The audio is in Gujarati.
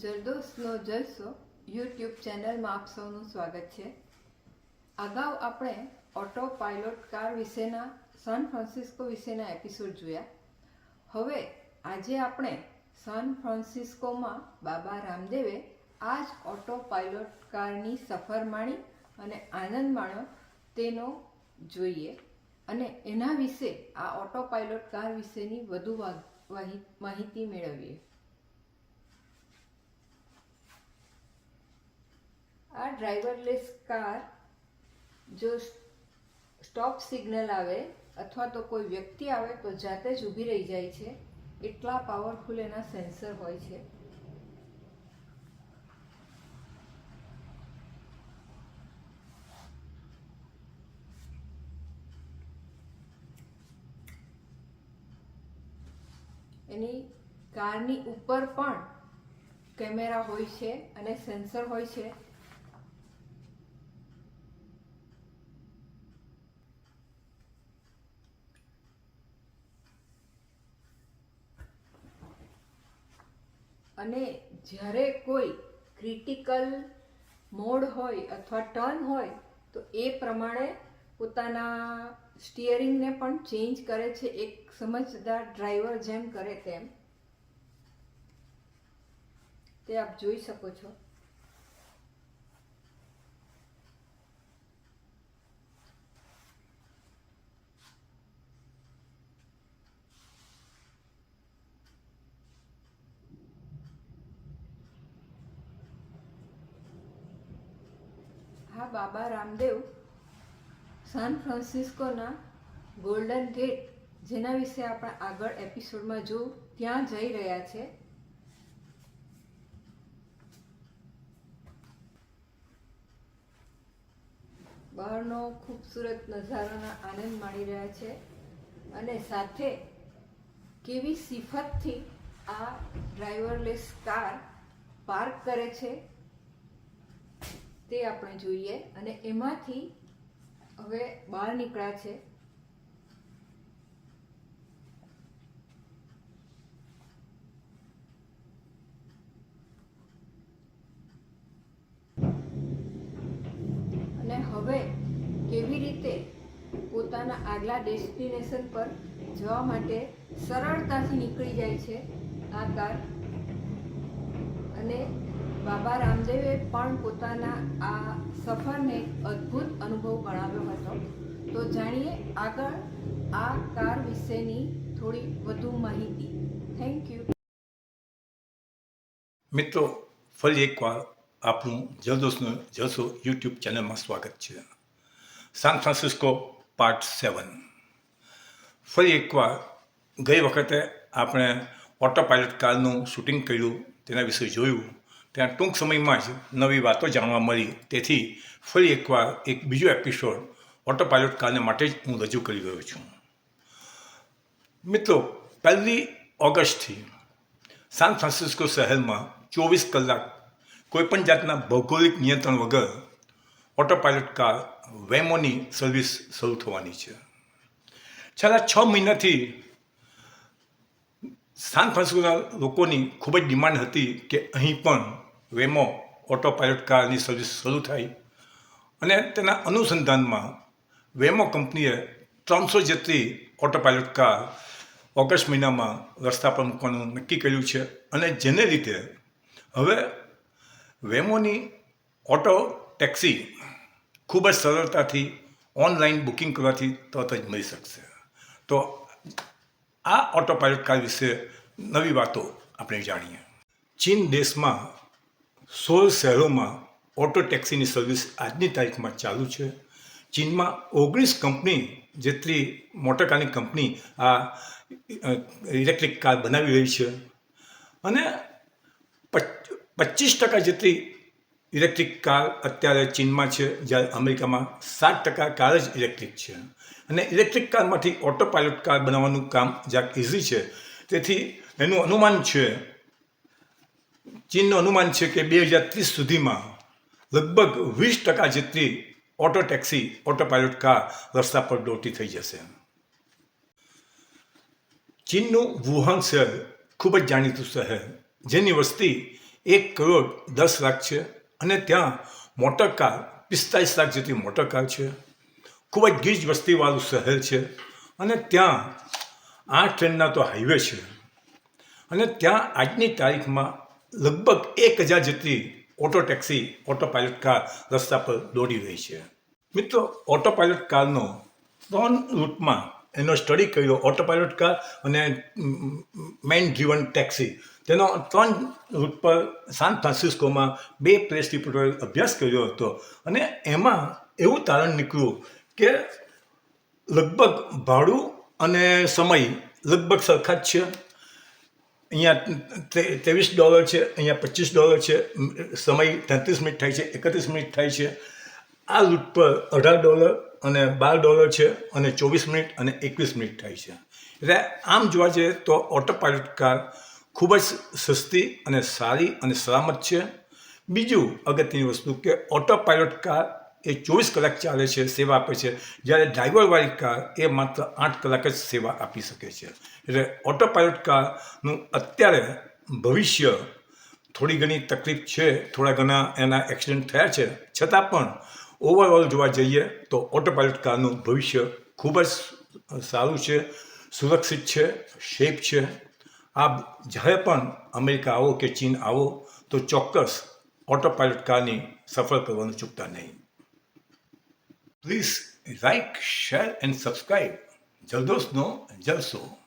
જરદોસ્તનો જલસો યુટ્યુબ ચેનલમાં આપ સૌનું સ્વાગત છે. અગાઉ આપણે ઓટો પાયલોટ કાર વિશેના, સાન ફ્રાન્સિસ્કો વિશેના એપિસોડ જોયા. હવે આજે આપણે સાન ફ્રાન્સિસ્કોમાં બાબા રામદેવે આ જ ઓટો પાયલોટ કારની સફર માણી અને આનંદ માણ્યો તેનો જોઈએ અને એના વિશે આ ઓટો પાયલોટ કાર વિશેની વધુ માહિતી મેળવીએ. આ ડ્રાઈવરલેસ કાર જો સ્ટોપ સિગ્નલ આવે અથવા તો કોઈ વ્યક્તિ આવે તો જાતે જ ઊભી રહી જાય છે, એટલા પાવરફુલ એના સેન્સર હોય છે. એની કારની ઉપર પણ કેમેરા હોય છે અને સેન્સર હોય છે. અને જ્યારે કોઈ ક્રિટિકલ મોડ હોય અથવા ટર્ન હોય, તો એ પ્રમાણે પોતાના સ્ટિયરિંગને પણ ચેન્જ કરે છે. એક સમજદાર ડ્રાઈવર જેમ કરે તેમ. તે આપ જોઈ શકો છો. હા, બાબા રામદેવ, સાન ફ્રાન્સિસ્કોના ગોલ્ડન ગેટ, જેના વિશે આપણે આગળ એપિસોડમાં જો ત્યાં જઈ રહ્યા છે. બહારનો ખૂબસૂરત નજારાના આનંદ માણી રહ્યા છે અને સાથે કેવી સિફતથી આ ડ્રાઈવરલેસ કાર પાર્ક કરે છે. તે આપણે જોઈએ અને એમાંથી હવે બહાર નીકળ્યા છે. અને હવે કેવી રીતે પોતાના આગલા ડેસ્ટિનેશન પર જવા માટે સરળતાથી નીકળી જાય છે આ કાર? અને બાબા રામદેવે પણ પોતાના આ સફરને અદ્ભુત અનુભવ ગણાવ્યો હતો. તો જાણીએ આગળ આ કાર વિશેની થોડી વધુ માહિતી. થેન્ક યુ મિત્રો, ફરી એકવાર આપણું જલદોસનું જલસો યુટ્યુબ ચેનલમાં સ્વાગત છે. San Francisco part seven. ફરી એકવાર ગઈ વખતે આપણે ઓટો પાયલટ કારનું શૂટિંગ કર્યું, તેના વિશે જોયું. ત્યાં ટૂંક સમયમાં જ નવી વાતો જાણવા મળી. તેથી ફરી એકવાર એક બીજો એપિસોડ ઓટો પાયલોટ કારને માટે જ હું રજૂ કરી રહ્યો છું. મિત્રો, પહેલી ઓગસ્ટથી સાન ફ્રાન્સિસ્કો શહેરમાં ચોવીસ કલાક કોઈપણ જાતના ભૌગોલિક નિયંત્રણ વગર ઓટો પાયલોટ કાર વેમોની સર્વિસ શરૂ થવાની છે. છેલ્લા છ મહિનાથી સાન ફ્રાન્સિસ્કોના લોકોની ખૂબ જ ડિમાન્ડ હતી કે અહીં પણ વેમો ઓટો પાયલટ કારની સર્વિસ શરૂ થાય. અને તેના અનુસંધાનમાં વેમો કંપનીએ ત્રણસો જેટલી ઓટો પાયલટ કાર ઓગસ્ટ મહિનામાં રસ્તા પર મૂકવાનું નક્કી કર્યું છે. અને જેને લીધે હવે વેમોની ઓટો ટેક્સી ખૂબ જ સરળતાથી ઓનલાઈન બુકિંગ કરવાથી તરત જ મળી શકશે. તો આ ઓટો કાર વિશે નવી વાતો આપણે જાણીએ. ચીન દેશમાં સોળ શહેરોમાં ઓટો ટેક્સીની સર્વિસ આજની તારીખમાં ચાલુ છે. ચીનમાં ઓગણીસ કંપની, જેટલી મોટરકારની કંપની આ ઇલેક્ટ્રિક કાર બનાવી રહી છે. અને પચ- પચીસ ટકા જેટલી ઇલેક્ટ્રિક કાર અત્યારે ચીનમાં છે, જ્યારે અમેરિકામાં સાત ટકા કાર જ ઇલેક્ટ્રિક છે. અને ઇલેક્ટ્રિક કારમાંથી ઓટો પાયલોટ કાર બનાવવાનું કામ જ્યાં ઇઝી છે. તેથી એનું અનુમાન છે, ચીનનું અનુમાન છે કે બે હજાર ત્રીસ સુધીમાં લગભગ વીસ ટકા જેટલી auto taxi auto pilot car રસ્તા પર દોટી થઈ જશે. ચીનનું વુહાન શહેર ખૂબ જ જાણીતું શહેર. જેની વસ્તી એક કરોડ દસ લાખ છે. અને ત્યાં મોટર કાર, પિસ્તાલીસ લાખ જેટલી મોટર કાર છે. ખૂબ જ ગીજ વસ્તીવાળું શહેર છે. અને ત્યાં આઠ ટ્રેનના તો હાઈવે છે. અને ત્યાં આજની તારીખમાં લગભગ એક હજાર જેટલી auto taxi auto pilot car રસ્તા પર દોડી રહી છે. મિત્રો ઓટો પાયલટ કારનો ત્રણ રૂટમાં એનો સ્ટડી કર્યો ઓટો પાયલોટ કાર અને મેન ડ્રીવન ટેક્સી તેનો ત્રણ રૂટ પર સાન ફ્રાન્સિસ્કોમાં બે પ્રેસ રિપોર્ટરોએ અભ્યાસ કર્યો હતો. અને એમાં એવું તારણ નીકળ્યું કે લગભગ ભાડું અને સમય લગભગ સરખા જ છે. અહીંયા ત્રેવીસ ડોલર છે, અહીંયા પચીસ ડોલર છે સમય તેત્રીસ મિનિટ થાય છે, એકત્રીસ મિનિટ થાય છે. આ રૂટ પર અઢાર ડોલર અને બાર ડોલર છે અને ચોવીસ મિનિટ અને એકવીસ મિનિટ થાય છે. એટલે આમ જોવા જઈએ તો ઓટો પાયલટ કાર ખૂબ જ સસ્તી અને સારી અને સલામત છે. બીજું અગત્યની વસ્તુ કે ઓટો પાયલટ કાર એ ચોવીસ કલાક ચાલે છે, સેવા આપે છે. જ્યારે ડ્રાઈવરવાળી કાર એ માત્ર આઠ કલાક જ સેવા આપી શકે છે. એટલે ઓટો પાયલટ કારનું અત્યારે ભવિષ્ય થોડી ઘણી તકલીફ છે, થોડા ઘણા એના એક્સિડન્ટ થયા છે. છતાં પણ ઓવરઓલ જોવા જઈએ તો ઓટો કારનું ભવિષ્ય ખૂબ જ સારું છે, સુરક્ષિત છે સેફ છે. આપ જ્યારે પણ અમેરિકા આવો કે ચીન આવો તો ચોક્કસ ઓટો કારની સફળ કરવાનું ચૂકતા નહીં. Please like share and subscribe જલદોસ્તનો જલસો.